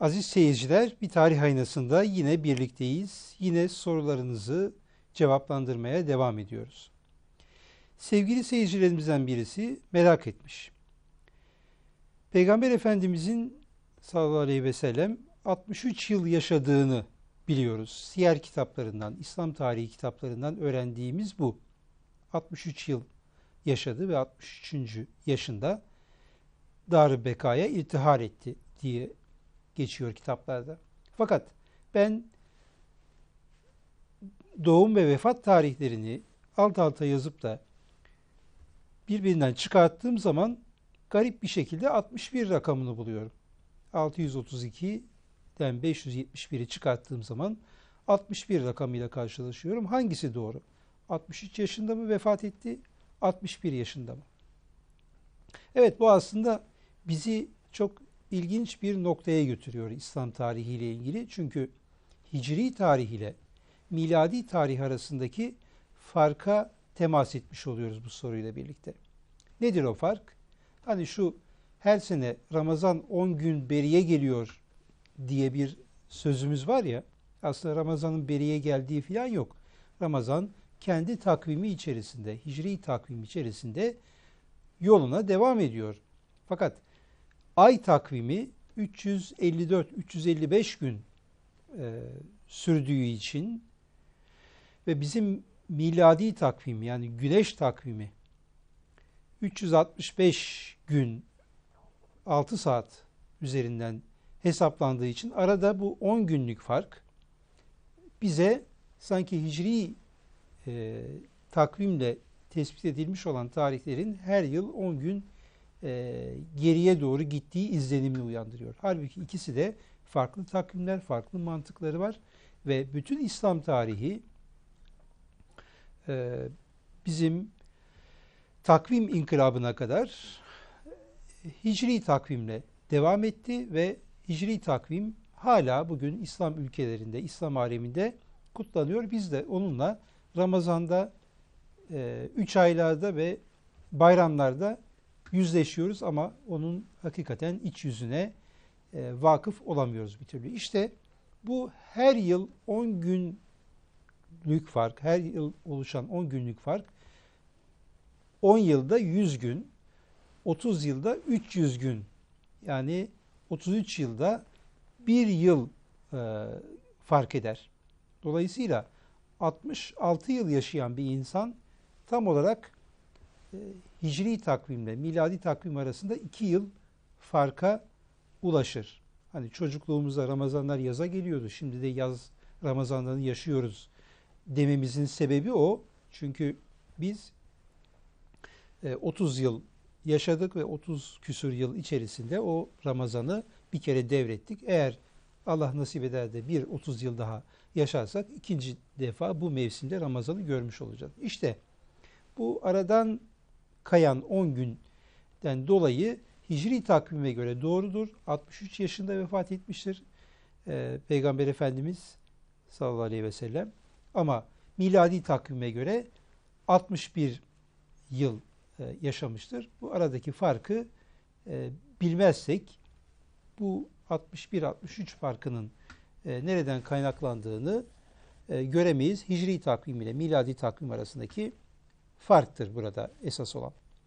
Aziz seyirciler, bir tarih aynasında yine birlikteyiz. Yine sorularınızı cevaplandırmaya devam ediyoruz. Sevgili seyircilerimizden birisi merak etmiş. Peygamber Efendimizin sallallahu aleyhi ve sellem 63 yıl yaşadığını biliyoruz. Siyer kitaplarından, İslam tarihi kitaplarından öğrendiğimiz bu. 63 yıl yaşadı ve 63. yaşında Dar-ı Beka'ya iltihar etti diye geçiyor kitaplarda. Fakat ben doğum ve vefat tarihlerini alt alta yazıp da birbirinden çıkarttığım zaman garip bir şekilde 61 rakamını buluyorum. 632'den 571'i çıkarttığım zaman 61 rakamıyla karşılaşıyorum. Hangisi doğru? 63 yaşında mı vefat etti? 61 yaşında mı? Evet bu aslında bizi çok ilginç bir noktaya götürüyor İslam tarihiyle ilgili. Çünkü hicri tarih ile miladi tarih arasındaki farka temas etmiş oluyoruz bu soruyla birlikte. Nedir o fark? Hani şu her sene Ramazan 10 gün beriye geliyor diye bir sözümüz var ya. Aslında Ramazan'ın beriye geldiği falan yok. Ramazan kendi takvimi içerisinde, hicri takvim içerisinde yoluna devam ediyor. Fakat ay takvimi 354-355 gün e, sürdüğü için ve bizim miladi takvim yani güneş takvimi 365 gün 6 saat üzerinden hesaplandığı için arada bu 10 günlük fark bize sanki hicri e, takvimle tespit edilmiş olan tarihlerin her yıl 10 gün e, geriye doğru gittiği izlenimini uyandırıyor. Halbuki ikisi de farklı takvimler, farklı mantıkları var ve bütün İslam tarihi e, bizim takvim inkılabına kadar hicri takvimle devam etti ve hicri takvim hala bugün İslam ülkelerinde, İslam aleminde kutlanıyor. Biz de onunla Ramazan'da, e, üç aylarda ve bayramlarda yüzleşiyoruz ama onun hakikaten iç yüzüne e, vakıf olamıyoruz bir türlü. İşte bu her yıl 10 günlük fark, her yıl oluşan 10 günlük fark 10 yılda 100 gün, 30 yılda 300 gün yani 33 yılda bir yıl e, fark eder. Dolayısıyla 66 yıl yaşayan bir insan tam olarak hicri takvimle miladi takvim arasında iki yıl farka ulaşır. Hani çocukluğumuzda Ramazanlar yaza geliyordu. Şimdi de yaz Ramazanlarını yaşıyoruz dememizin sebebi o. Çünkü biz 30 e, yıl yaşadık ve 30 küsur yıl içerisinde o Ramazan'ı bir kere devrettik. Eğer Allah nasip eder de bir 30 yıl daha yaşarsak ikinci defa bu mevsimde Ramazan'ı görmüş olacağız. İşte bu aradan kayan 10 günden dolayı hicri takvime göre doğrudur. 63 yaşında vefat etmiştir ee, Peygamber Efendimiz sallallahu aleyhi ve sellem. Ama miladi takvime göre 61 yıl e, yaşamıştır. Bu aradaki farkı e, bilmezsek bu 61-63 farkının e, nereden kaynaklandığını e, göremeyiz. Hicri takvim ile miladi takvim arasındaki farktır burada esas olan.